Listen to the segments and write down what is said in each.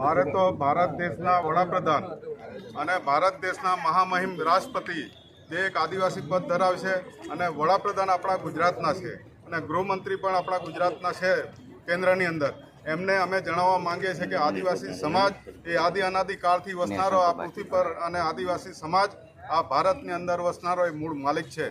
મારે તો ભારત દેશના વડાપ્રધાન અને ભારત દેશના મહામહિમ રાષ્ટ્રપતિ જે એક આદિવાસી પદ ધરાવે છે અને વડાપ્રધાન આપણા ગુજરાતના છે અને ગૃહમંત્રી પણ આપણા ગુજરાતના છે કેન્દ્રની અંદર. એમને અમે જણાવવા માંગીએ છીએ કે આદિવાસી સમાજ એ આદિ અનાદિ કાળથી વસનારો આ પૃથ્વી પર અને આદિવાસી સમાજ આ ભારતની અંદર વસનારો એ મૂળ માલિક છે.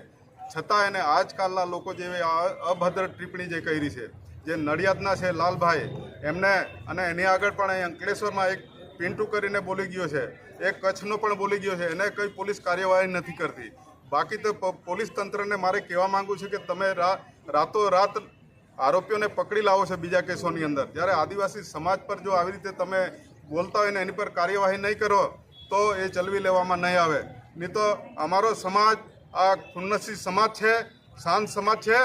છતાં એને આજકાલના લોકો જેવી અભદ્ર ટિપ્પણી જે કરી છે જે નડિયાદના છે લાલભાઈ, એમને અને એની આગળ પણ અહીં અંકલેશ્વરમાં એક પિન્ટુ કરીને બોલી ગયો છે એક કચ્છનો પણ બોલી ગયો છે, એને કંઈ પોલીસ કાર્યવાહી નથી કરતી. બાકી તો પોલીસ તંત્રને મારે કહેવા માંગુ છું કે તમે રા રાતો રાત આરોપીઓને પકડી લાવો છો બીજા કેસોની અંદર. જ્યારે આદિવાસી સમાજ પર જો આવી રીતે તમે બોલતા હોય ને એની પર કાર્યવાહી નહીં કરો, તો એ ચલવી લેવામાં નહીં આવે. નહીં તો અમારો સમાજ, આ ખુન્નસી સમાજ છે, શાંત સમાજ છે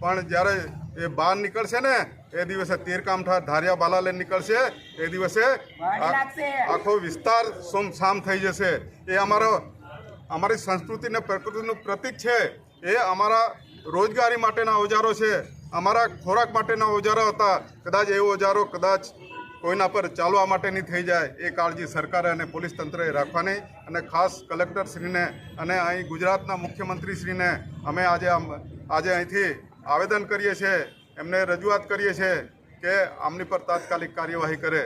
પણ જ્યારે એ બહાર નીકળશે ને એ દિવસે તીરકામઠા ધારિયા બાલાલે નીકળશે એ દિવસે આ- આખો વિસ્તાર સોમસામ થઈ જશે. એ અમારો અમારી સંસ્કૃતિ અને પ્રકૃતિનું પ્રતીક છે. એ અમારા રોજગારી માટેના ઓજારો છે. અમારા ખોરાક માટેના ઓજારો હતા. કદાચ એ ઓજારો કદાચ કોઈના પર ચાલવા માટેની થઈ જાય એ કાળજી સરકારે અને પોલીસ તંત્રએ રાખવાની. અને ખાસ કલેક્ટરશ્રીને અને અહીં ગુજરાતના મુખ્યમંત્રીશ્રીને અમે આજે આજે અહીંથી આવેદન કરીએ છીએ એમને રજૂઆત કરીએ છીએ કે આમની પર તાત્કાલિક કાર્યવાહી કરે.